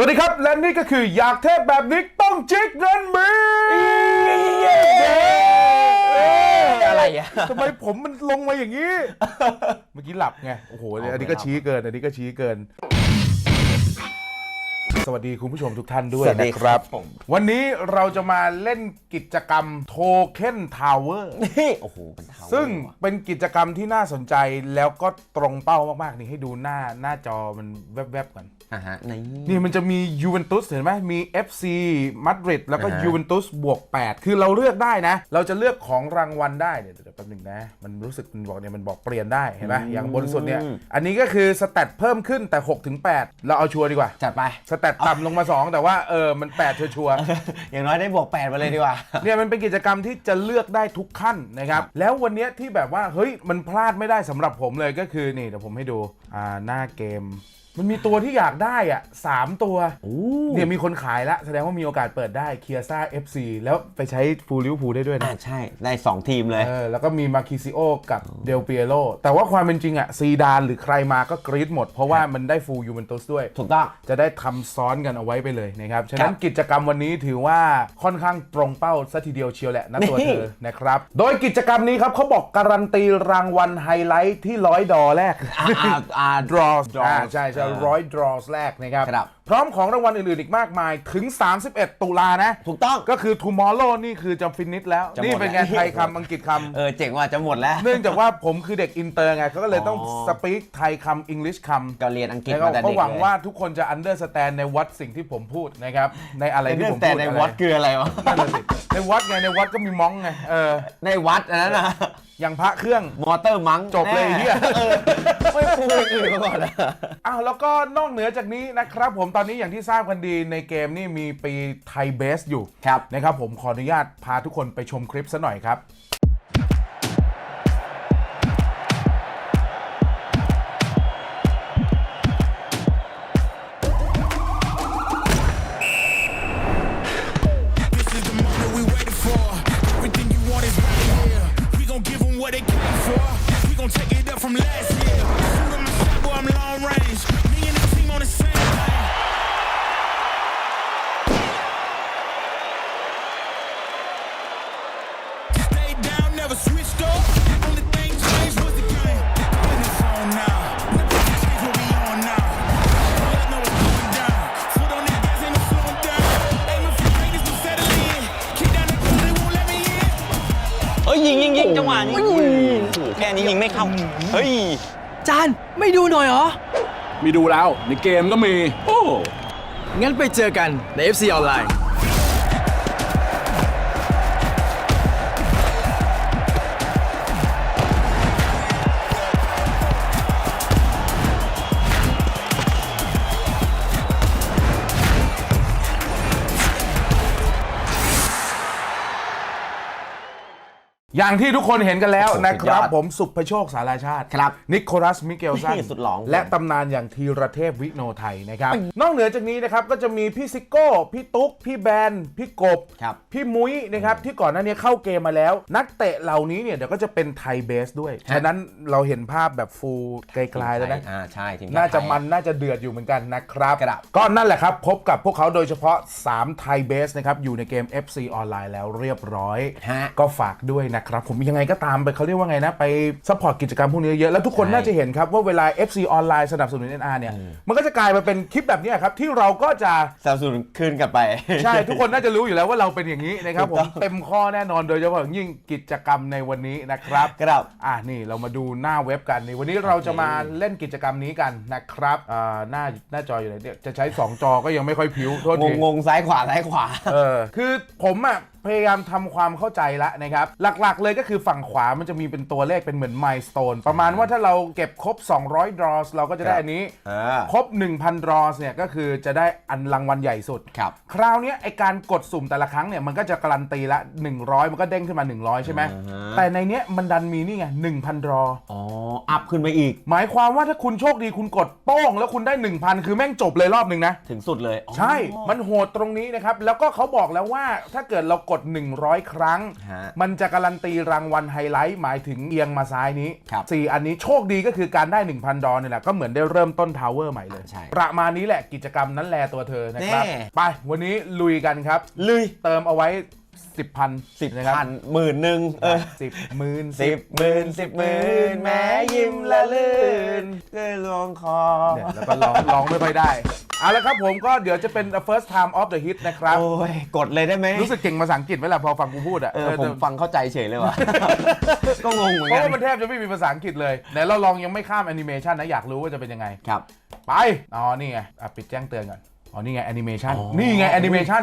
สวัสดีครับ และนี่ก็คืออยากเทพแบบนี้ต้องจิกเงินมีอะไรอะทำไมผมมันลงมาอย่างนี้ เมื่อกี้หลับไง โอ้โหเอาอันนี้ก็ไม่หลับชี้เกิน อันนี้ก็ชี้เกิน สวัสดีคุณผู้ชมทุกท่านด้วยสวัสดีนะครับผมวันนี้เราจะมาเล่นกิจกรรมโทเค็นทาวเวอร์นี่โอ้โหเป็นเท้าซึ่งเป็นกิจกรรมที่น่าสนใจแล้วก็ตรงเป้ามากๆนี่ให้ดูหน้าหน้าจอมันแวบๆก่อน อ่าฮะในนี่มันจะมียูเวนตุสเห็นไหมมี FC มาดริดแล้วก็อ่าฮะ ยูเวนตุสบวก 8 คือเราเลือกได้นะ เราจะเลือกของรางวัลได้เดี๋ยวเดี๋ยวแป๊บหนึงนะ มันรู้สึกมันบอกเนี่ยมันบอกเปลี่ยนได้เห็นไหมอย่างบนสุดเนี่ย อันนี้ก็คือสแตทเพิ่มขึ้นแต่6ถึง8เราเอาชัวร์ดีกว่า จัดไป สแตทต่ำลงมา 2 แต่ว่าเออมัน 8 ชัวร์ๆ อย่างน้อยได้บวกแปดมาเลยดีกว่า เนี่ยมันเป็นกิจกรรมที่จะเลือกได้ทุกขั้นนะครับ แล้ววันเนี้ยที่แบบว่าเฮ้ยมันพลาดไม่ได้สำหรับผมเลยก็คือนี่เดี๋ยวผมให้ดูอ่าหน้าเกม มันมีตัวที่อยากได้อะสามตัวเนี่ยมีคนขายละแสดงว่ามีโอกาสเปิดได้เคียซ่า FC แล้วไปใช้ฟูลลิวพูได้ด้วยอ่านะใช่ ได้ 2 ทีมเลย เออ แล้วก็มีมาคิซิโอกับเดลเปียโรแต่ว่าความเป็นจริงอะซีดานหรือใครมาก็กรี๊ดหมด เพราะว่ามันได้ฟูลยูเวนตุสด้วย ถูกต้อง จะได้ทำซ้อนกันเอาไว้ไปเลยนะครับ ฉะนั้นครับกิจกรรมวันนี้ถือว่าค่อนข้างตรงเป้าซะทีเดียวเชียวแหละนะตัวนี่เธอนะครับ โดยกิจกรรมนี้ครับเขาบอกการันตีรางวัลไฮไลท์ที่ร้อยดอแรกอ่าอ่าอ่า draws draws อ่าใช่ใช่อ่าร้อย draws แรกนะครับ ครับ พร้อมของรางวัลอื่นๆอีกมากมายถึง 31 ตุลานะ ถูกต้อง ก็คือ tomorrow นี่คือจะฟินิชแล้ว จะหมดนี่เป็นไงแล้วไทยคำอังกฤษคำ เออเจ๋งว่ะจะหมดแล้ว เนื่องจากว่าผมคือเด็กอินเตอร์ไงเขาก็เลยต้องอ๋อ สปีกไทยคำอังกฤษคำก็เรียนอังกฤษแล้วก็มาแต่ก็เด็กหวังเลยว่าทุกคนจะ understand ในวัดสิ่งที่ผมพูดนะครับ ในอะไรที่ผมแต่พูดในอะไรวัดคืออะไรวะ นั่นน่ะสิในวัดไง ในวัดก็มีม้องไงเออในวัดอันนั้นนะอย่างพระเครื่อง มอเตอร์มังจบเลยไอ้เหี้ยออไม่พูดอย่างอื่นมาก่อนนะ อ้าวแล้วก็นอกเหนือจากนี้นะครับผมตอนนี้อย่างที่ทราบกันดีในเกมนี่มีปีไทยเบสอยู่ครับนะครับผมขออนุญาตพาทุกคนไปชมคลิปซะหน่อยครับ This is the moment we waited for. Everything you want is right here. We gon' give them what they came for. We gon' take it หน่อยเหรอ มีดูแล้วในเกมก็มี โอ้ งั้นไปเจอกันใน FC ออนไลน์ อย่างที่ทุกคนเห็นกันแล้วโอ้โหนะครับสุดยอดผมสุภโชคสาราชาติครับนิโคลัสมิเกลสันสุดหล่อและตำนานอย่างธีรเทพวิโนไทยนะครับ นอกเหนือจากนี้นะครับก็จะมีพี่ซิโก้ พี่ตุ๊ก พี่แบน พี่กบครับพี่มุ้ยนะครับที่ก่อนหน้านี้เข้าเกมมาแล้ว นักเตะเหล่านี้เนี่ยเดี๋ยวก็จะเป็นไทยเบสด้วย ฉะนั้นเราเห็นภาพแบบฟูลไกลๆแล้วนะอ่าใช่ทีมชติน่าจะไทยมันน่าจะเดือดอยู่เหมือนกันนะครับครับก็นั่นแหละครับพบกับพวกเขาโดยเฉพาะ3ไทยเบสนะครับอยู่ในเกม FC ออนไลน์แล้วเรียบร้อยฮะก็ฝากด้วยนะครับผมยังไงก็ตามไปเขาเรียกว่าไงนะ ไปซัพพอร์ตกิจกรรมพวกนี้เยอะ แล้วทุกคนใช่น่าจะเห็นครับว่าเวลา FC ออนไลน์สนับสนุน NR เนี่ย มันก็จะกลายมาเป็นคลิปแบบเนี้ยครับ ที่เราก็จะสนับสนุนคืนกลับไป ใช่ทุกคนน่าจะรู้อยู่แล้วว่าเราเป็นอย่างนี้นะครับถูผกต้มองเต็มข้อแน่นอนโดยเฉพาะอย่างยิ่งกิจกรรมในวันนี้นะครับครับอะนี่เรามาดูหน้าเว็บกันนี่วันนี้เราจะมาเล่นกิจกรรมนี้กันนะครับอ่าหน้าหน้าจออยู่ไหนเนี่ยจะใช้ 2 จอก็ยังไม่ค่อยพิ้วโทษงทีงงๆซ้ายขวาซ้ายขวาเออคือผมอะ พยายามทำความเข้าใจละนะครับ หลักๆ เลยก็คือฝั่งขวามันจะมีเป็นตัวเลขเป็นเหมือน milestone ประมาณว่าถ้าเราเก็บครบ 200 draws เราก็จะได้ครับอันนี้อ่าครบ 1,000 draws เนี่ยก็คือจะได้อันรางวัลใหญ่สุด ครับ คราวเนี้ยไอการกดสุ่มแต่ละครั้งเนี่ยมันก็จะการันตีละ 100 มันก็เด้งขึ้นมา 100 ใช่ไหมอ่าฮะแต่ในเนี้ยมันดันมีนี่ไง1,000 draw อ๋ออัพขึ้นไปอีก หมายความว่าถ้าคุณโชคดีคุณกดโป้ง แล้วคุณได้ 1,000 คือแม่งจบเลยรอบหนึ่งนะถึงสุดเลยอ๋อใช่มันโหดตรงนี้นะครับแล้วก็เขาบอกแล้วว่าถ้าเกิดเรากดด 100 ครั้ง ฮะมันจะการันตีรางวัลไฮไลท์หมายถึงเอียงมาซ้ายนี้ครับสี่อันนี้โชคดีก็คือการได้ 1,000 ดอลนี่แหละ ก็เหมือนได้เริ่มต้นทาวเวอร์ใหม่เลย ใช่ประมาณนี้แหละกิจกรรมนั้นแลตัวเธอนะครับ แน่ ไปวันนี้ลุยกันครับ ลุยเติมเอาไว้ 10พันสิบนะครับพันหมื่นหนึ่งเออสิบหมื่นสิบหมื่นสิบหมื่นแม้ยิ้มละลื่นเกยลวงคอ เนี่ยแล้วก็ร้องร้องไม่ค่อยได้ เอาละครับผมก็เดี๋ยวจะเป็น the first time of the hit นะครับ โอ้ยกดเลยได้ไหมรู้สึกเก่งภาษาอังกฤษไหมล่ะพอฟังกูพูดอะเออเออผมฟังเข้าใจเฉยเลยว่ะ ก็งงเหมือนเพกัราะนว่ามันแทบจะไม่มีภาษาอังกฤษเลยไหนเราลองยังไม่ข้ามแอนิเมชันนะอยากรู้ว่าจะเป็นยังไง ครับ ไป อ๋อ นี่ไง อะ ปิดแจ้งเตือนก่อน อ๋อ นี่ไงแอนิเมชันอ๋อ นี่ไงแอนิเมชัน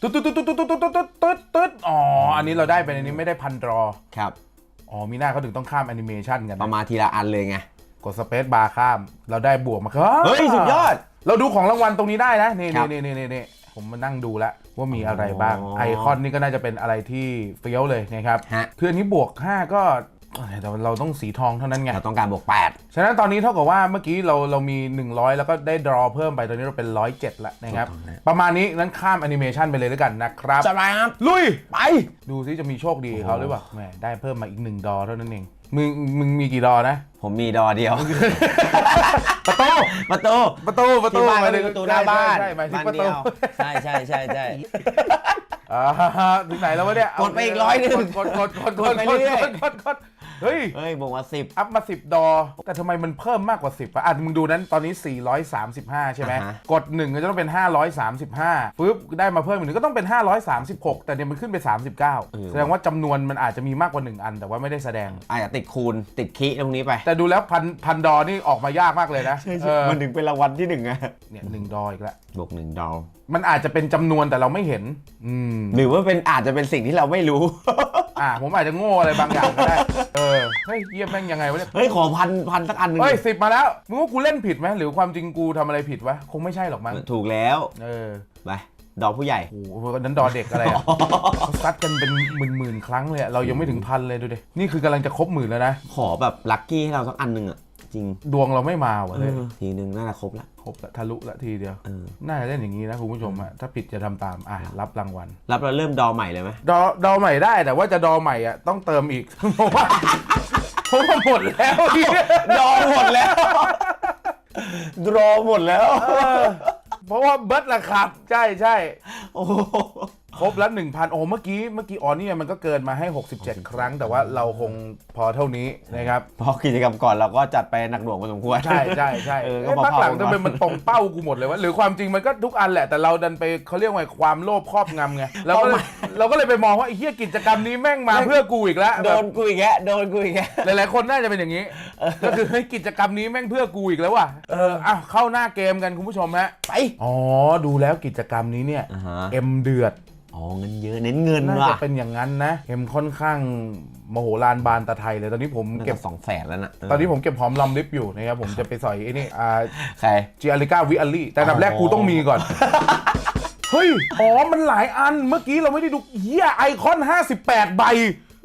ตึ๊ดตึ๊ดตึ๊ดตึ๊ดตึ๊ดตึ๊ดตึ๊ดตึ๊ดตึ๊ดอ๋อ อันนี้เราได้เป็นอันนี้ไม่ได้พันดรอ ครับ อ๋อ มีหน้าเขาถึงต้องข้ามแอนิเมชันกันประนะมาณทีละอันเลยไง กดสเปซบาร์ข้ามเราได้บวกมาครับเฮ้ยสุดยอด เราดูของรางวัลตรงนี้ได้นะนี่ครันี่บนี่นี่นี่ผมมานั่งดูแล้วว่ามีอะไรบ้าง อ๋อไอคอนนี่ก็น่าจะเป็นอะไรที่เฟี้ยวเลยนะครับฮะ คืออันนี้บวก 5 ก็แต่เราต้องสีทองเท่านั้นไง เราต้องการบวก8ฉะนั้นตอนนี้เท่ากับว่าเมื่อกี้เราเรามี 100 แล้วก็ได้ดรอเพิ่มไปตอนนี้เราเป็น 107แล้วนะครับ ถูกต้องนะ ประมาณนี้นั้นข้ามแอนิเมชันไปเลยแล้วกันนะครับจะไปครับลุย ไป ดูซิจะมีโชคดีกับเขาหรือเปล่าแหมได้เพิ่มมาอีก 1 ดอเท่านั้นเอง มึงมึงมีกี่ดอนะผมมีดอเดียว ประตูประตูประตูประตูที่บ้านหก็มยมีถึงประตูหน้าบ้านใช่ใช่หมายถึงบ้านประเดีตูยวใช่ใช่ใช่ใช่ อ่าถึงไหนแล้ววะเนี่ยกดไปอีกร้อยหนึ่งกดกดกดกดไปเรื่อย กดกดกด เฮ้ย เฮ้ยบวกมาสิบ อัพมา 10 ดอ แต่ทำไมมันเพิ่มมากกว่า 10อะอะมึงดูนั้นตอนนี้ 435 ใช่ไหม อ่าฮะ กด 1 ก็จะต้องเป็น 535ปึ๊บได้มาเพิ่มอีกหนึ่งก็ต้องเป็น 536 แต่เนี่ยมันขึ้นไป 39 แสดงว่าจำนวนมันอาจจะมีมากกว่า 1 อัน แต่ว่าไม่ได้แสดง อาจจะติดคูณติดคีตรงนี้ไปแต่ดูแล้วพันพันดอนี่ออกมายากมากเลยนะเออมันถึงเป็นรางวัลที่หนึ่งอะเนี่ยหนึ่งดออีกแล้วบวกหนึ่งดอลมันอาจจะเป็นจำนวนแต่เราไม่เห็น อืม หรือว่าเป็นอาจจะเป็นสิ่งที่เราไม่รู้ อ่าผมอาจจะโง่อะไรบางอย่างก็ได้ เออ เฮ้ยเยี่ยมแม่งยังไงวะเนี่ย เฮ้ยขอพันพันสักอันหนึ่งเฮ้ยสิบมาแล้วมึงว่ากูเล่นผิดไหมหรือความจริงกูทำอะไรผิดวะ คงไม่ใช่หรอกมั้ง ถูกแล้ว เออ ไป ดอกผู้ใหญ่ โอ้โหนั้นดอเด็กอะไรอะเขาซัดกันเป็นหมื่นหมื่นๆครั้งเลยอะเรายังไม่ถึงพันเลยดูดิ นี่คือกำลังจะครบหมื่นแล้วนะ ขอแบบลัคกี้ให้เราสักอันหนึ่งอะ จริง ดวงเราไม่มาว่ะเลย ทีหนึ่งน่าจะครบละครบละทะลุละทีเดียวเออน่าจะเล่นอย่างนี้นะคุณผู้ชมอะถ้าผิดจะทำตามอะรับรางวัล รับเราเริ่มดอใหม่เลยไหมดอดอใหม่ได้แต่ว่าจะดอใหม่อะต้องเติมอีกเพราะว่าเพราะว่าหมดแล้วพี่ดอหมดแล้วดรอหมดแล้วเออเพราะว่าเบิร์ดละครับ ใช่ใช่โอ้โห ครบแล้ว1,000โอ้เมื่อกี้เมื่อกี้อ๋อนี่มันก็เกินมาให้ 67 ครั้ง แต่ว่าเราคงพอเท่านี้นะครับ เพราะกิจกรรมก่อนเราก็จัดไปหนักหน่วงพอสมควร ใช่ใช่ใช่เออก็เอ้ยพอพักหลังๆทำไมกันมันตรงเป้ากูหมดเลยวะหรือความจริงมันก็ทุกอันแหละแต่เราดันไปเขาเรียกว่าความโลภครอบงำไงเราก็เลยเราก็เลยไปมองว่าไอ้เหี้ยกิจกรรมนี้แม่งมาเพื่อกูอีกแล้วโดแบบนกูอีกแล้วโดนกูอีกแล้วหลายๆคนน่าจะเป็นอย่างนี้ก็คือเฮ้ยกิจกรรมนี้แม่งเพื่อกูอีกแล้วว่ะเอออ้าวเข้าหน้าเกมกันคุณผู้ชมฮะไปอ๋อดูแล้วกิจกรรมนี้เนี่ยอ่าฮะเอ็มเดือด อ๋อเงินเยอะเน้นเงินน่าว่ะจะเป็นอย่างนั้นนะเอ็มค่อนข้างมโหฬารบานตะไทยเลยตอนนี้ผมเก็เก็บบสองแสนแล้วนะตอนนี้ผมเก็บหอมรอมริบอยู่นะครับผมจะไปสอยไอ้นี่อ่าใคร จิอาริก้าวิอัลลี่แต่อันดับแรกอ๋อกูต้องมีก่อน เฮ้ยอ๋อมันหลายอันเมื่อกี้เราไม่ได้ดูเฮียไอคอน 58 ใบ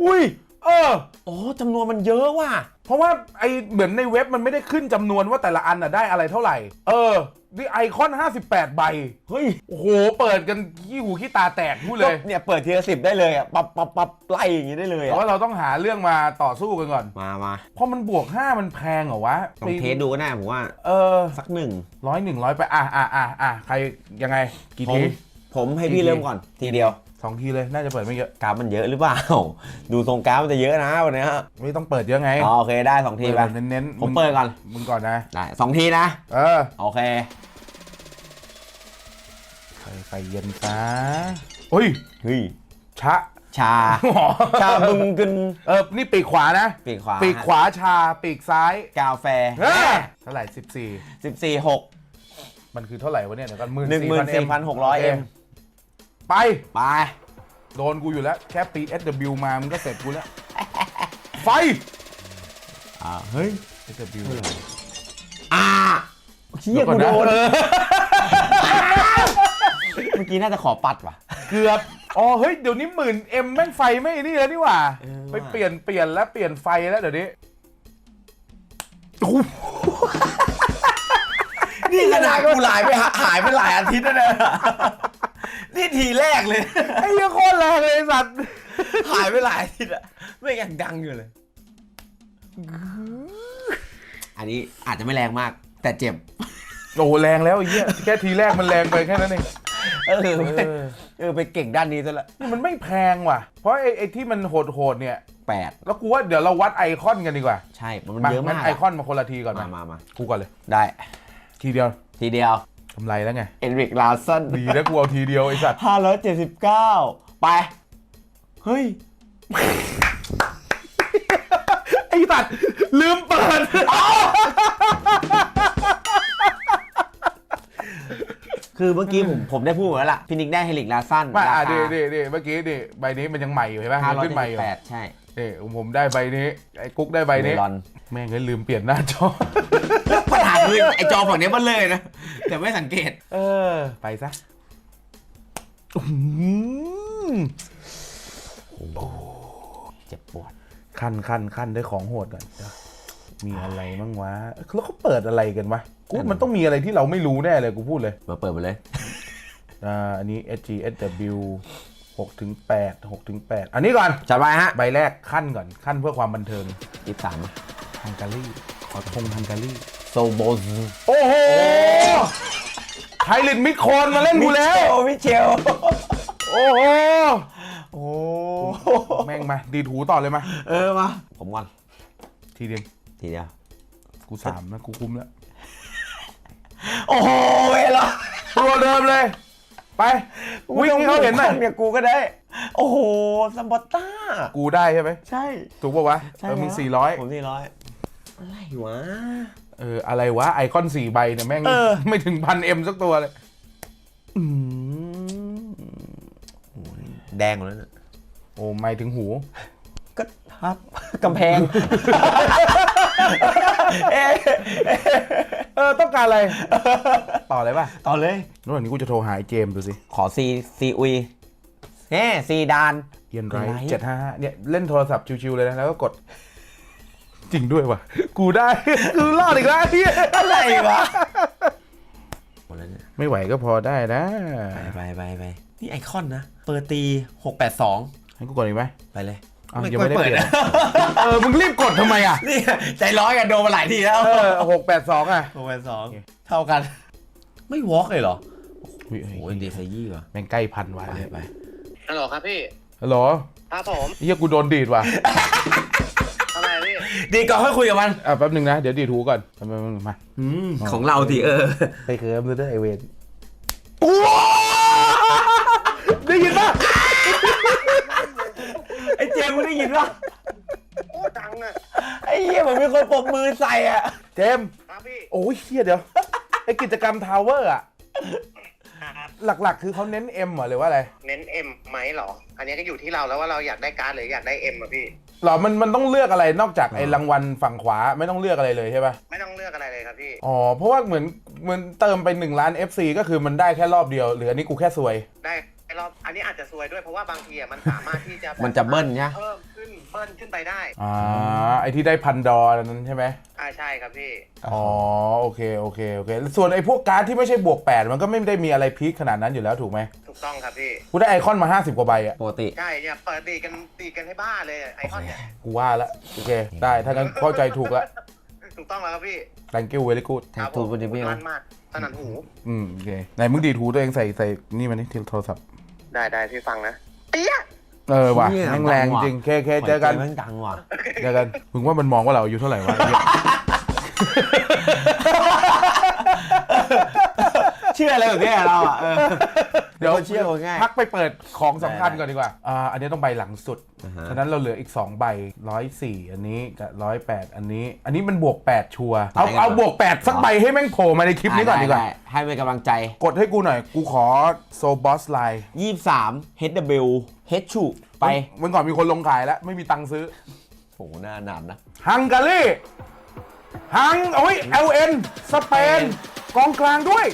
อุ้ย เออโอ้จำนวนมันเยอะว่ะ เพราะว่าไอเหมือนในเว็บมันไม่ได้ขึ้นจำนวนว่าแต่ละอันน่ะได้อะไรเท่าไหร่ เออ นี่ไอคอน 58 ใบ เฮ้ย โอ้โห เปิดกันขี้หูขี้ตาแตกพูดเลยเนี่ยเปิดทีละสิบได้เลยอะปับปับปับไล่อย่างงี้ได้เลยแต่อะว่าเราต้องหาเรื่องมาต่อสู้กันก่อน มามาเพราะมันบวก 5 มันแพงเหรอวะลองเทสดูก็ได้ผมว่าเออสักหนึ่งร้อยหนึ่งร้อยไป อะอะอะอะใครยังไง กี่ผมที ผมให้กี่พี่ทีเริ่มก่อนทีเดียว สองทีเลยน่าจะเปิดไม่เยอะกราฟมันเยอะหรือเปล่า ดูทรงกราฟมันจะเยอะนะวันเนี้ยไม่ต้องเปิดเยอะไงอ๋อโอเคได้สองทีไปเปิดเน้นๆผมเปิดก่อนมึงก่อนนะได้สองทีนะ เออโอเคใส่ไฟเย็นซะเฮ้ยเฮ้ยชะชาชาบึงกึนเออนี่ปีกขวานะ ปีกขวาปีกขวาชาปีกซ้าย กาแฟเฮ้ยเท่าไหร่สิบสี่สิบสี่หกมันคือเท่าไหร่วะเนี่ยเดี๋ยวกันหมื่นหนึ่งหมื่นสี่พันหกร้อยเอ็ม ไป ไป โดนกูอยู่แล้ว แค่ปี SW มามึงก็เสร็จกูแล้ว ไฟ อ่า เฮ้ย SW อ่าเฮียก่อกูนโดนะนเออเมื่อกี้น่าจะขอปัดว่ะ เกือบ อ๋อ เฮ้ย เดี๋ยวนี้หมื่นเอ็มแม่งไฟไม่นี่แล้วนี่หว่าเออว่ะไปเปลี่ยนเปลี่ยนแล้วเปลี่ยนไฟแล้วเดี๋ยวนี้โอ้โหนี่ขนาดกูหลายไปหาหายไปหลายอาทิตย์แล้วนะ นี่ทีแรกเลย ไอ้เหี้ยโคตรแรงเลยไอ้สัตว์หายไปหลายอาทิตย์อะไม่ยังดังอยู่เลย อันนี้อาจจะไม่แรงมาก แต่เจ็บ โอ้โหแรงแล้วไอ้เหี้ยแค่ทีแรกมันแรงไปแค่นั้นเองเออเออไปเก่งด้านนี้ซะละนี่มันไม่แพงว่ะ เพราะไอ้ไอ้ที่มันโหดๆเนี่ย แปดแล้วกูว่าเดี๋ยวเราวัดไอคอนกันดีกว่าใช่ มันมาเยอะงั้มานกไอคอนมาคนละทีก่อนมามามามา กูก่อนเลย ได้ ทีเดียว ทีเดียว กำไรแล้วไง เอ็นริกลาสันดีนะกูเอาทีเดียวไอ้สัตว์ ห้าร้อยเจ็ดสิบเก้าไป เฮ้ย ไอ้สัตว์ลืมเปิด คือเมื่อกี้ผมผมได้พูดหมดแล้วล่ะ พี่นิกได้เฮลิกลาสันมาอะราดีคาดีดีเมื่อกี้ดิใบนี้มันยังใหม่อยู่ใช่ไหมห้ามันร้อยขึ้นใหม่อยู่แปดใช่นี่ผมได้ใบนี้ ไอ้กุ๊กได้ใบนี้ เมลอน แม่งเลยลืมเปลี่ยนหน้าจอ ปัญหาคือไอจอฝั่งนี้มันเลยนะ แต่ไม่สังเกต เออ ไปซะอื้อหือเจ็บปวด ขั้นขั้นขั้นด้วยของโหดก่อนเดี๋ยวมีอะไรบ้างวะ แล้วเขาเปิดอะไรกันวะกูว่ามันต้องมีอะไรที่เราไม่รู้แน่เลยกูพูดเลย มาเปิดมาเลย อ่า อันนี้ SG SW 6ถึง8 6ถึง8อันนี้ก่อน จัดไปฮะใบแรกขั้นก่อนขั้นเพื่อความบันเทิง ยี่สามฮังการีขอทงฮังการี โซโบซโอ้โหไฮลิตมิดโคนมาเล่นกูแล้ว มิเชลโอ้โห โอ้แม่งมาดีดหูต่อเลยมา เออมา ผมก่อนทีเดียวทีเดียว กูสามนะกูคุ้มแล้ว โอ้โหเวลาตัวเดิมเลย ไป วิ่งให้เขาเห็นหน่อยเนี่ยกูก็ได้ โอ้โหซัมบอตต้า กูได้ใช่ไหม ใช่ ถูกป่าวะใช่เออมึงแล้วสี่ร้อยผมสี่ร้อยอะไรวะ เอออะไรวะไอคอนสี่ใบเนี่ยแม่ง เออ ไม่ถึงพันเอ็มสักตัวเลยอืมแดงหมดแล้วเนี่ยโอ้ไม่ถึงหู ก็ทับ กำแพงเอ๊ะเออ ต้องการอะไร ต่อเลยป่ะต่อเลย ระหว่างนี้กูจะโทรหาไอ้เจมส์ดูสิ ขอซีซีอุยแน่ซีดาน เอียนไรเอียนไร เจ็ดห้าเนี่ย เล่นโทรศัพท์ชิวๆเลยนะ แล้วก็กด จริงด้วยว่ะ กูได้ กูรอดอีกแล้วไอ้เหี้ยอะไรวะหมดแล้วเนี่ยไม่ไหวก็พอได้นะไปไปไปไปนี่ไอคอนนะ เปิดตี682ให้กูกดอีกไหมไปเลยอ้าวยังไม่ได้เปลี่ยนเออมึงรีบกดทำไมอะนี่ใจร้อยกันโดนมาหลายทีแล้วเออหกแปดสองอะ682เท่ากัน ไม่วอล์กเลยเหรออุ๊ยโอ้เฮ้โหยเดซยี่ว่ะแม่งใกล้พันไว้ไปเลยไปฮัลโหลครับพี่ฮัลโหลครับผมเฮียกูโดนดีดว่ะทำไมพี่ ดีก่อนค่อยคุยกับมันอะแป๊บหนึงนะ เดี๋ยวดีดหูก่อนแป๊บนึงมาของเราทีเออ ไปเคิร์มด้วยไอเวนได้ยินปะไอเจมส์มึงได้ยินป่ะโอ้ดังอะไอ้เหี้ยเหมือนมีคนปรบมือใส่อะ เจมส์ครับพี่โอ้ยเฮียเดี๋ยวไอกิจกรรมทาวเวอร์อะ หลักๆ คือเขาเน้น M เหรอหรือว่าอะไรเน้น M ไหมเหรอ อันนี้ก็อยู่ที่เราแล้วว่าเราอยากได้การ์ดหรืออยากได้ M อะพี่ หรอมันมันต้องเลือกอะไรนอกจากไอ้รางวัลฝั่งขวาไม่ต้องเลือกอะไรเลยใช่ปะไม่ต้องเลือกอะไรเลยครับพี่ อ๋อเพราะว่าเหมือนเหมือนเติมไป1ล้าน FC ก็คือมันได้แค่รอบเดียวหรืออันนี้กูแค่ซวย ได้ไอ้รอบอันนี้อาจจะซวยด้วยเพราะว่าบางทีอะมันสามารถที่จะ มันจะเบิ้ลเนี่ย เพิ่มขึ้นเบิ้ลขึ้นไปได้ อ่าไอที่ได้พันดอลนั้นใช่ไหมอ่า ใช่ครับพี่ อ๋อโอเคโอเคโอเค ส่วนไอ้พวกการ์ดที่ไม่ใช่บวก 8 มันก็ไม่ได้มีอะไรพีคขนาดนั้นอยู่แล้วถูกไหมถูกต้องครับพี่ กูได้ไอคอนมา 50 กว่าใบอะปกติ ใช่เนี่ยเปิดตีกันตีกันให้บ้าเลยไอคอนเนี่ยกูว่าละโอเค ได้ถ้างั้นเข้าใจถูกละ ถูกต้องแล้วครับพี่ thank you very good แทงทูบนดิบิลมันมากสนั่นหู อืมโอเคไหนมึงดีดหูตัวเองใส่ใส่นี่มันนี่ที่โทรศัพท์ ได้ได้พี่ฟังนะเตี้ย เออว่ะเหี้ยแม่งแรงดังว่ะจริงเคเคเจอกันแม่งดังว่ะเจอกันมึงว่ามันมองว่าเราอายุเท่าไหร่วะไอ้ เหี้ยเชื่ออะไรแบบนี้เราอะเออเดี๋ยวเชื่อคนง่ายพักไปเปิดของสำคัญได้ก่อนดีกว่าอ่า อันนี้ต้องใบหลังสุดอ่าฮะฉะนั้นเราเหลืออีก 2 ใบร้อยสี่อันนี้กับร้อยแปดอันนี้ อันนี้มันบวก 8 ชัวร์เอาได้ครับเอาบวก 8 สักใบให้แม่งโผล่มาในคลิปนี้ก่อนดีกว่าไให้เป็นกำลังใจ กดให้กูหน่อย กูขอโซบอสไลน์23 HW H ชูไปวันก่อนมีคนลงขายแล้ว ไม่มีตังค์ซื้อโหหน้าหนานนะฮังการีฮังโอ้ย LN สเปนกองกลางด้วย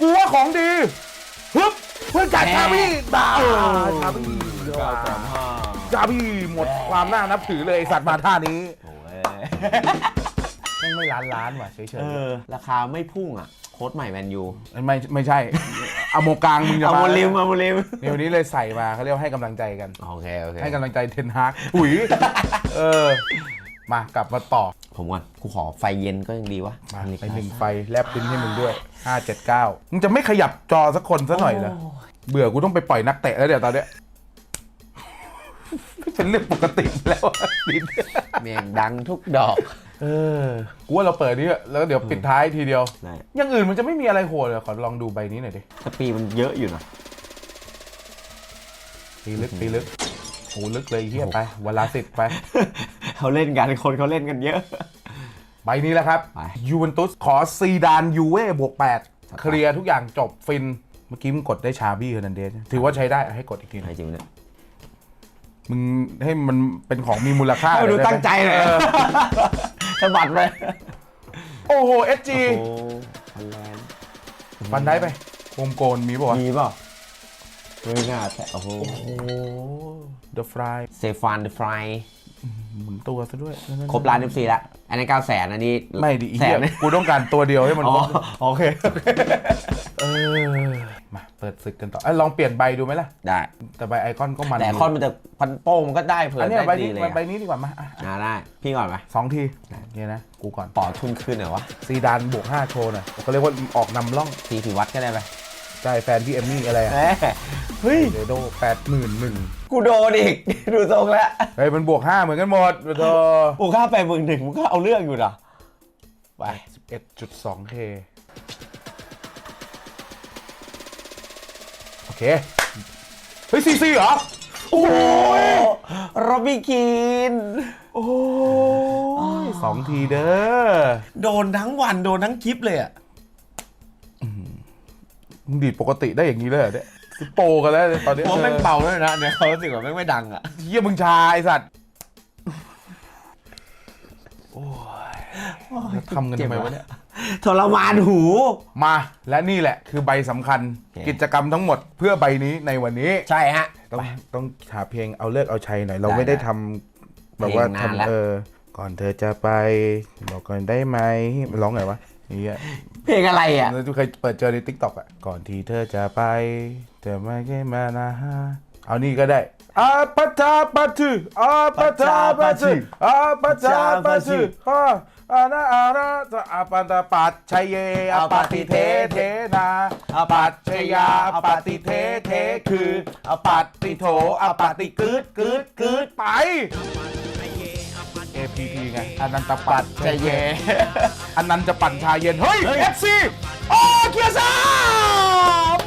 กูว่าของดีฮึบเพื่อนกัดแหมชาบี้บ้าชาบี้ชาบี้หมดความน่านับถือเลยไอ้สัตว์มาท่านี้โอ้ยแม่งไม่ล้านล้านว่ะเฉยเออ ราคาไม่พุ่งอะๆโค้ดใหม่แมนยูไม่ไม่ใช่อโมกลางมึงจะเอามาโมลิมเอาโมลิมเนี่ยวันนี้เลยใส่มาเขาเรียกว่าให้กำลังใจกัน โอเค โอเค ให้กำลังใจเทนฮากหุยเออ มากลับมาต่อ ผมก่อนกูขอไฟเย็นก็ยังดีวะมาไปหนึ่งไฟแลบปิ้นให้มึงด้วย 579มึงจะไม่ขยับจอสักคนสักหน่อยเหรอเบื่อกูต้องไปปล่อยนักเตะแล้วเดี๋ยวตอนเนี้ยเป็นเรื่องปกติแล้วอะลิ้นเมียงดังทุกดอก เออกูว่าเราเปิดนี้แล้วเดี๋ยวปิดท้ายทีเดียวได้ อย่างอื่นมันจะไม่มีอะไรโหดเลยขอลองดูใบนี้หน่อยดิสปีดมันเยอะอยู่นะปีลึกปีลึกโอ้ลึกเลยเฮียไป เวลาสิบไป เขาเล่นกันคนเขาเล่นกันเยอะ ใบนี้แหละครับไป ยูเวนตุสขอซีดานยูเว่บวก8เคลียร์ทุกอย่างจบฟิน เมื่อกี้มึงกดได้ชาบี้เฮอร์นันเดสถือว่าใช้ได้ให้กดอีกทีหใครนึงจริงเนี่ย มึงให้มันเป็นของมีมูลค่าให้ดูไไหมตั้งใจหน่อยเออสะบัดไปโอ้โหเอสจีโอ้พันแลนด์ฟันได้ไปโฮมโกนมีป่าวะมีเปล่าไม่น่าแต่โอ้โห โอ้เดอะฟรายเซฟานเดอะฟราย หมุนตัวซะด้วยครบล้านเอฟซีละอันนี้เก้าแสนอันนี้ไม่ดิอีแสเหี้ยนกูต้องการตัวเดียวให้มันอ๋คอรบโอเคเออมาเปิดศึกกันต่อเอ้ยลองเปลี่ยนใบดูไหมล่ะ ได้ แต่ใบไอคอนก็มันแต่คอนมันจะพันโป้งมันก็ได้เผื่ออันเนี้ยได้ใบดีนี้เลยใบอะนี้ดีกว่ามาอะอ่าได้ พี่ก่อนไหมสองทีเนี่ยนะ กูก่อน ต่อทุนคืนหน่อยวะซีดานบวก5โชว์หน่อยเขาเรียกว่าออกนำร่อง ทีถือวัดก็ได้ไหม ใช่แฟนพี่เอมมี่อะไรอะเอ้ยเฮ้ยเดโดแปดหมื่นหนึ่งกูโดนอีก ดูทรงแล้วเฮ้ยมันบวกห้าเหมือนกันหมดโธ่กูค่าไปมึงหนึ่งมึงก็เอาเรื่องอยู่นะไปสิบเอ็ดจุดสองเคโอเค เฮ้ยซีซีเหรอ โอ้ยโรบบี้คีนโอ้ยสองทีเด้อ โดนทั้งวันโดนทั้งคลิปเลยอะ มึงดีดปกติได้อย่างนี้เลยเหรอเนี่ยคือโปรกันแล้วตอนนี้หัวแม่งเบาด้วยนะเนี่ยเขารู้สึกว่าแม่งไม่ดังอะเยี่ยมึงชายไอ้สัตว์โอ้ยแล้วทำกันทำไมวะเนี่ย ทรมานหู มาและนี่แหละคือใบสำคัญ โอเค กิจกรรมทั้งหมดเพื่อใบนี้ในวันนี้ ใช่ฮะ ต้องต้องหาเพลงเอาเลิกเอาชัยหน่อย เราได้ไม่ได้ได้ทำแบบว่าเพลงนานทำแล้วเออ ก่อนเธอจะไป บอกก่อนได้ไหมมันร้องไงวะนี่อะ เพลงอะไรอะแล้วทุกเคยเปิดเจอในทิกตอกอะ ก่อนที่เธอจะไป เธอไม่ใช่มานะฮะ เอานี่ก็ได้อาปะทาปะทืออาปะทาปะทืออาปะทาปะทือฮะอานาอานาจะอาปะตาปัดชัยเยอาปาติเทเทนาอาปัจชยาอาปาติเทเทคืออาปัตติโถอาปาติกึดกึดกึดไป APP ไงอนันตปัตชัยเยอันนั้นจะปั่นชาเย็น เฮ้ย FC โอ้เกียร์ซ่า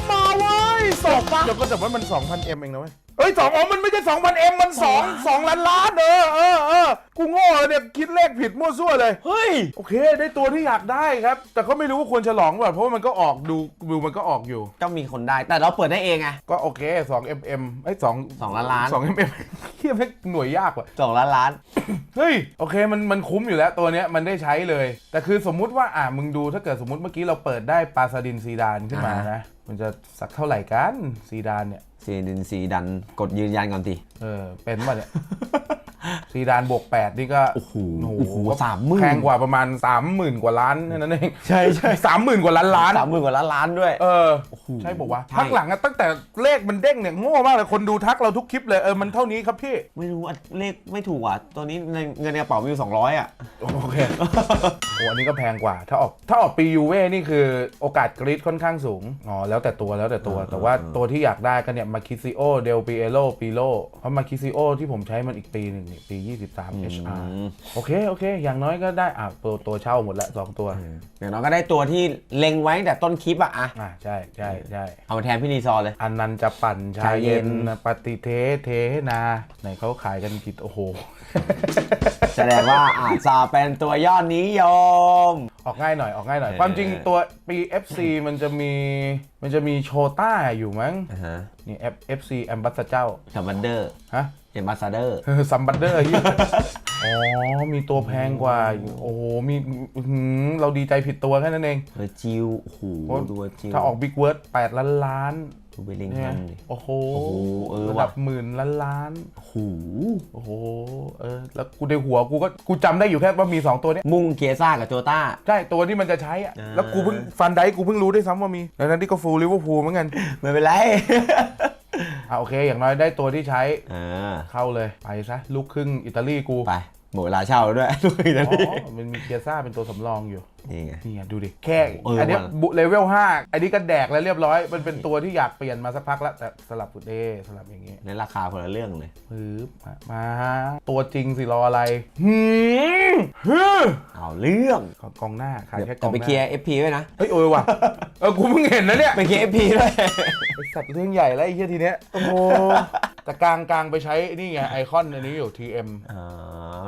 มาเว้ยสองเดี๋ยวก็แต่ว่ามัน 2,000 M เองนะเว้ย เฮ้ยสองอ๋อมันไม่ใช่2,000 M มัน2 2ล้านล้านเออเออเออ กูโง่เลยเนี่ยคิดเลขผิดมั่วซั่วเลย เฮ้ย โอเค ได้ตัวที่อยากได้ครับ แต่ก็ไม่รู้ว่าควรฉลองแบบเพราะว่ามันก็ออกดูดูมันก็ออกอยู่ก็มีคนได้ แต่เราเปิดได้เองไง ก็โอเค2 MM ไอ้ย2สองล้านล้าน2 MM เฮียแม่งหน่วยยากว่ะ สองล้านล้าน เฮ้ยโอเคมันมันคุ้มอยู่แล้วตัวเนี้ยมันได้ใช้เลย แต่คือสมมุติว่าอะมึงดูถ้าเกิดสมมติเมื่อกี้เราเปิดได้ปาซาดินซีดานขึ้นมานะ มันจะสักเท่าไหร่กันซีดานเนี่ยซีดินซีดันกดยืนยันก่อนทีเออเป็นป่ะเนี่ย ซีดานบวก8นี่ก็โอ้โหโอ้โหก็สามหมื่นแพงกว่าประมาณ30,000กว่าล้านแค่นั้นเองใช่ใช่สามหมื่นกว่าล้านล้าน สามหมื่นกว่าล้านล้านด้วย เออใช่บอกว่าใช่ พักหลังอะตั้งแต่เลขมันเด้งเนี่ยโง่มากเลยคนดูทักเราทุกคลิปเลยเออมันเท่านี้ครับพี่ ไม่รู้ว่าเลขไม่ถูกอะตัวนี้ในเงินในกระเป๋ามีอยู่สองร้อยอะ โอเค โอ้อันนี้ก็แพงกว่า ถ้าออกถ้าออกปียูเว่นี่คือโอกาสกรีดค่อนข้างสูง อ๋อ แล้วแต่ตัวแล้วแต่ตัว แต่ว่าตัวที่อยากได้ก็เนี่ยมาคิซิโอเดลปีเอโลปีโลเพราะมาคิซิโอที่ผมใช้มันอีกปีหนึ่งนี่ปี 23 HR โอเค โอเค อย่างน้อยก็ได้อะตัวตัวเช่าหมดละสองตัวอย่างน้อยก็ได้ตัวที่เล็งไว้ตั้งแต่ต้นคลิปอะอะอะใช่ใช่ใช่เอามาแทนพี่รีซอร์เลย อันนั้นจะปั่นชาเย็นชาเย็นปฏิเทเทนาไหนเขาขายกันกี่โอ้โห แสดงว่าอาจจะเป็นตัวยอดนิยม ออกง่ายหน่อยออกง่ายหน่อย เออ ความจริงตัวปี FC มันจะมีมันจะมีโชต้าอยู่มั้ง อ่าฮะนี่ F FC แอมบัสเจ้า ซัมบันเดอร์ฮะ เอ็มบาสเดอร์ ซัมบันเดอร์ อ๋อ มีตัวแพงกว่า โอ้โห มีอื้อหือเราดีใจผิดตัวแค่นั้นเอง เออจิวโอ้โหดูว่าจิวถ้าออกบิ๊กเวิร์ดแปดล้านล้านดูเบลลิงใช่แฮไหมมดิ โอ้โหโอ้โหเออระว่ะ ดับหมื่นล้านล้าน โอ้โหโอ้โห เออ แล้วกูในหัวกูก็ กูจำได้อยู่แค่ว่ามี 2 ตัวเนี้ยมุ่งเกียซ่ากับโจต้า ใช่ ตัวที่มันจะใช้อะอ่า แล้วกูเพิ่งฟันไดกูเพิ่งรู้ด้วยซ้ำว่ามีดังนั้นที่ก็ฟูลลิเวอร์พูลเหมือนกัน ไม่เป็นไร อะโอเค อย่างน้อยได้ตัวที่ใช้อ่าเข้าเลย ไปซะลูกครึ่งอิตาลีกู ไป หมดเวลาเช่าแล้วด้วยดูอีกอ๋นะนี่อมันมีเคียซ่าเป็นตัวสำรองอยู่ นี่ไง นี่ไงดูดิ แค่เอออัอันเนี้ยว่ะ บุเลเวล5อันนี้ก็แดกแล้วเรียบร้อย มันเป็นตัวที่อยากเปลี่ยนมาสักพักแล้ว แต่สลับฟุตเดสลับอย่างงี้ในราคาคนละเรื่องเลยปึ๊บมามา ตัวจริงสิรออะไรหืมฮึมเอาเรื่องกองกองหน้าขายเดี๋ยวแค่กแต่องหไปน้าเคลียร์ FP ไว้นะ เฮ้ยโอ้ยว่ะ เออกูเพิ่งเห็นนะเนี่ย ไปเคลียร์ FP ด้วยไอสัตว์เรื่องใหญ่แล้วไอ้เหี้ยทีเนี้ย โอ้โห แต่กลางกลางไปใช้นี่ไงไอคอนอันนี้อยู่ TM อ๋อ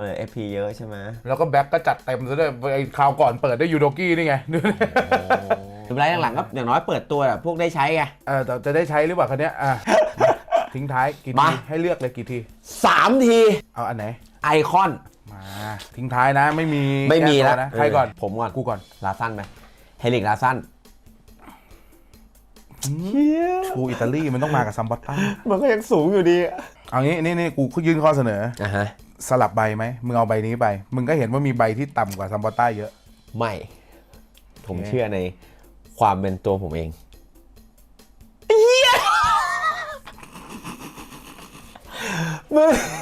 เหลือ FP เยอะใช่ไหมแล้วก็แบ็คก็จัดเต็มซะด้วยไอคราวก่อนเปิดได้วยยูโดกี้นี่ไงไม่เป็นไรหลังๆก็อย่างน้อยเปิดตัวแบบพวกได้ใช้ไงเออแต่จะได้ใช้หรือเปล่าคันเนี้ยอะทิ้งท้ายกี่มาทีให้เลือกเลยกี่ทีสามทีเอาอันไหนไอคอนมาทิ้งท้ายนะไม่มีไม่มีก้แล้วตัวนะใครก่อนเออผมก่อนกูก่อนลาสั้นไปเฮลิกลาสั้นกูอิตาลีมันต้องมากับซัมบัตต้ามันก็ยังสูงอยู่ดี เอางี้นี่นี่กูยื่นข้อเสนออะฮะ สลับใบไหมมึงเอาใบนี้ไป มึงก็เห็นว่ามีใบที่ต่ำกว่าซัมบัตต้าเยอะ ไม่ ผมโอเคเชื่อในความเป็นตัวผมเองเฮีย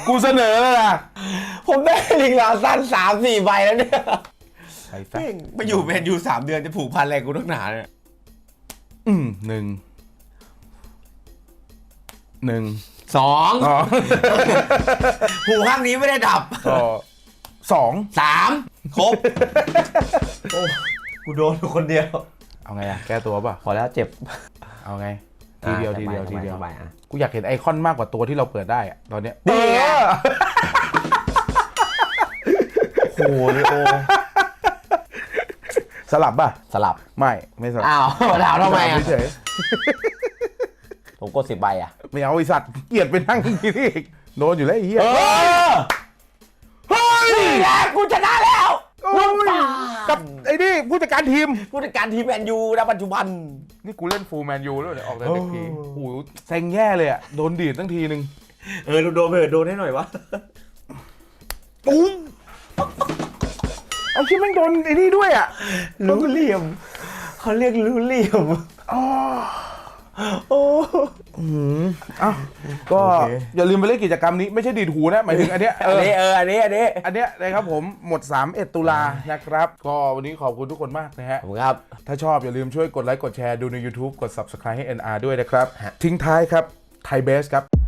กูเสนอแล้วนะผมได้ลิงลาสั้นสามสี่ใบแล้วเนี่ยไปซะแม่งมาอยู่แมนยูสามเดือนจะผูกพันอะไรกูนักหนาเนี่ยอืมหนึ่งหนึ่ง สองอ๋อผูกข้างนี้ไม่ได้ดับก็สองสามครบโอ้กูโดนคนเดียว เอาไงอะแก้ตัวป่ะ พอแล้วเจ็บเอาไง ทีเดียวอะทีเดียวสบาทีเดียวสบาอะ กูอยากเห็นไอคอนมากกว่าตัวที่เราเปิดได้อะตอนเนี้ยนี่ไง เออโอ้โหนี่โอสลับป่ะ สลับ ไม่ ไม่สลับอ้าวถามทำไมอะ เฉย ผมกดสิบใบอะๆไม่เอาไอสัตว์เกลียดไปนั่งอย่างนี้อีกโดนอยู่แล้วไอ้เหี้ย อเฮ้ยนี่แหละกูชนะแล้วโอ้ยกับไอ้นี่ผู้จัดการทีม ผู้จัดการทีมแมนยูณปัจจุบัน นี่กูเล่นฟูลแมนยูแล้วเนี่ยออกแต่เด็กทีโอ้โหเซ็งแย่เลยอะโดนดีดตั้งทีนึงเออโดนไปเถอะโดนให้หน่อยวะ ตุ้มไอ้ที่แม่งโดนไอ้นี่ด้วยอะรู้เหลี่ยม เขาเรียกรู้เหลี่ยม โอ้อ้าวก็อย่าลืมไปเล่นกิจกรรมนี้ไม่ใช่ดีดหูนะหมายถึงอันเนี้ยเออันอ นี้เอออันนี้อันนี้อันเนี้ยนะครับผมหมด 3 1 ตุลานะครับ ก็วันนี้ขอบคุณทุกคนมากนะฮะ ผมครับ ถ้าชอบอย่าลืมช่วยกดไลค์กดแชร์ดูใน YouTube กด Subscribe ให้ NR ด้วยนะครับ ทิ้งท้ายครับ ไทยเบสครับ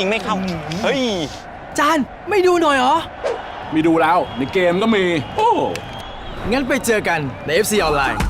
ยิงไม่เข้า เฮ้ย จานไม่ดูหน่อยเหรอ มีดูแล้ว ในเกมก็มี โอ้ งั้นไปเจอกันใน FC ออนไลน์